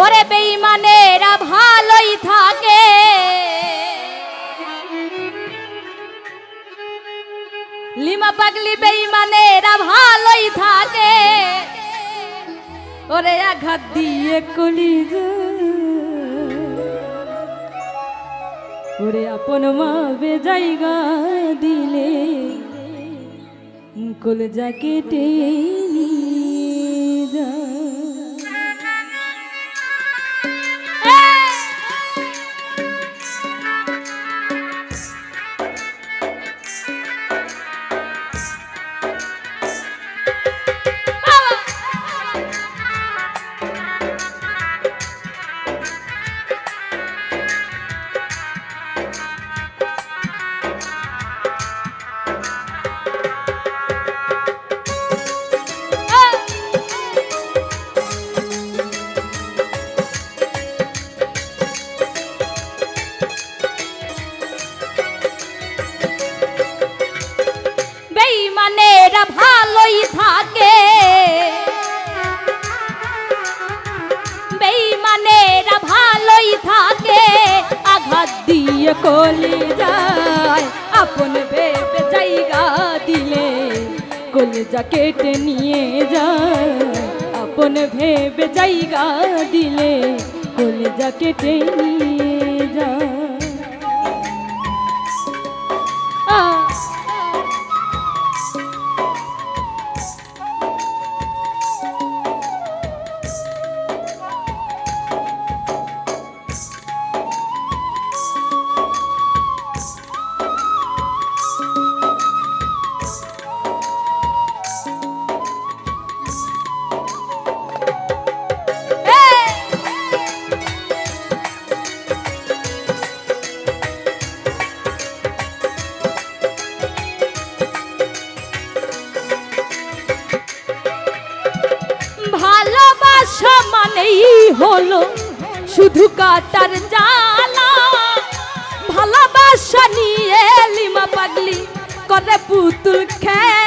ওরে বেইমানেরা ভালোই থাকে। লিমা পাগলি বেইমানেরা ভালোই থাকে। ওরে আঘাত দিয়ে কলি ওরে আপন মা বে জায়গা দিলে কল যা কেটে থাকে। বেইমানেরা ভালোই থাকে। আঘাত দিয়ে কলি যায়। আপন ভেবে জায়গা দিলে কলিজা কেটে নিয়ে যায়। আপন ভেবে জায়গা দিলে কলিজা কেটে নিয়ে মানেই হলো শুধু কাটার জালা। ভালোবাসা নিয়ে লিমা পাগলি করে পুতুল খেলা।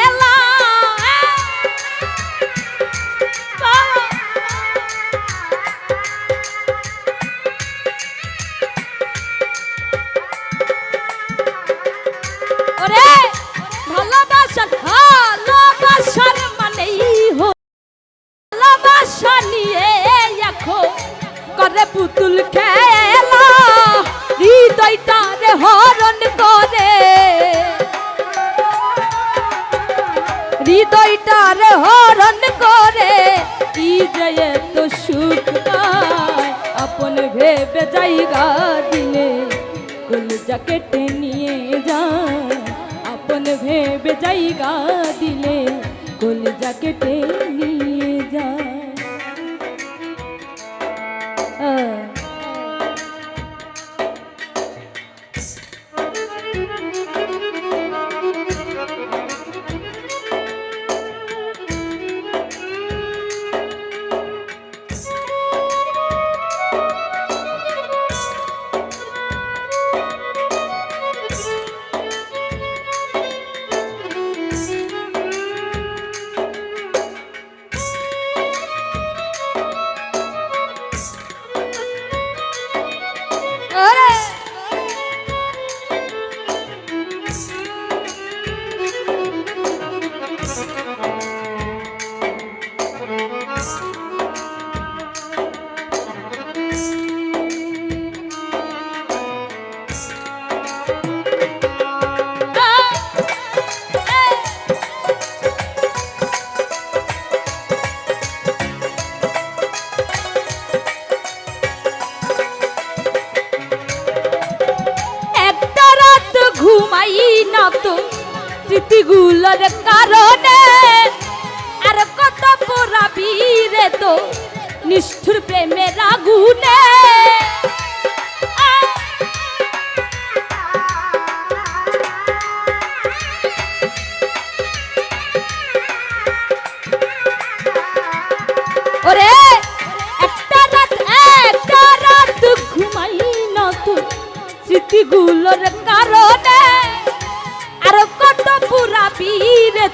হরণ করে। কি যে এত সুখ পায়। আপন ভেবে জায়গা দিলে কলজা কেটে নিয়ে যায়। আপন ভেবে জায়গা দিলে কলজা কেটে নিয়ে যায়। ঘুমাই না তো স্মৃতিগুলোর কারণে। আর কত পোড়াবি রে তো নিষ্ঠুর প্রেমের আগুনে।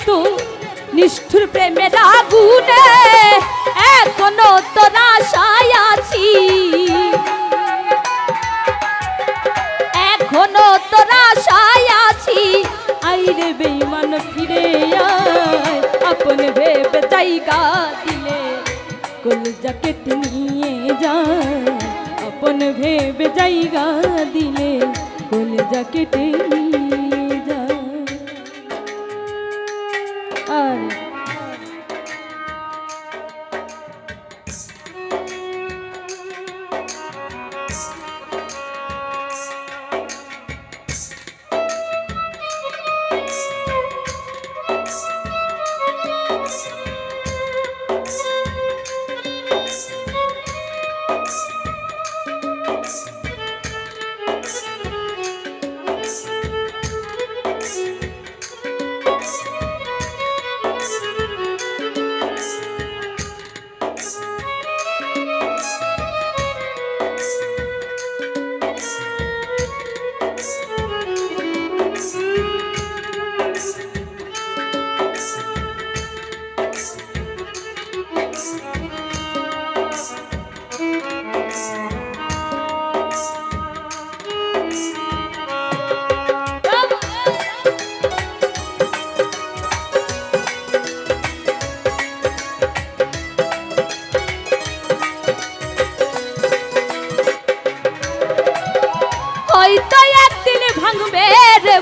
তু নিষ্ঠুর প্রেমের আগুনে এখনও তোর আশায় আছি এখনও তোর আশায় আছি আইরে বেইমান ফিরে আয় আপন ভেবে জায়গা দিলে কলজাকে নিয়ে যায় আপন ভেবে জায়গা দিলে কলজাকে নিয়ে আরে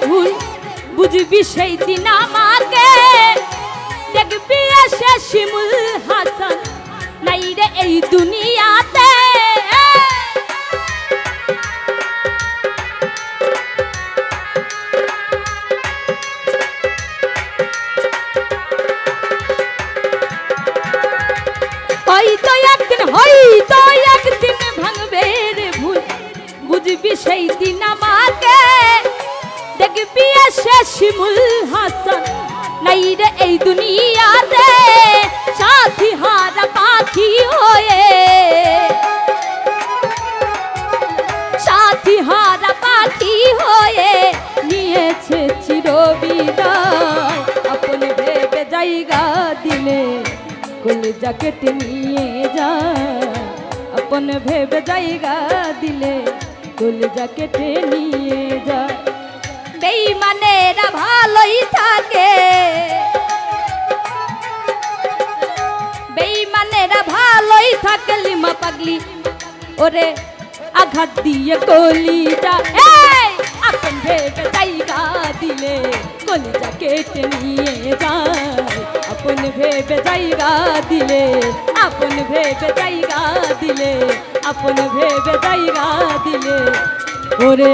ভুল বুঝবি সেই দিন আমাকে। দেখবি আসে শিমুল হাসান চিরবিদায় আপন ভেবে জায়গা দিলে কলিজা কেটে নিয়ে যায় আপন ভেবে জায়গা দিলে কলিজা কেটে নিয়ে যায় বেইমানেরা ভালোই থাকে বেইমানেরা ভালোই থাকে লিমা পাগলি ওরে আঘাত দিয়ে কলিজা এই আপন ভেবে জায়গা দিলে কলিজা কেটে নিয়ে যায় আপন ভেবে জায়গা দিলে আপন ভেবে জায়গা দিলে আপন ভেবে জায়গা দিলে ওরে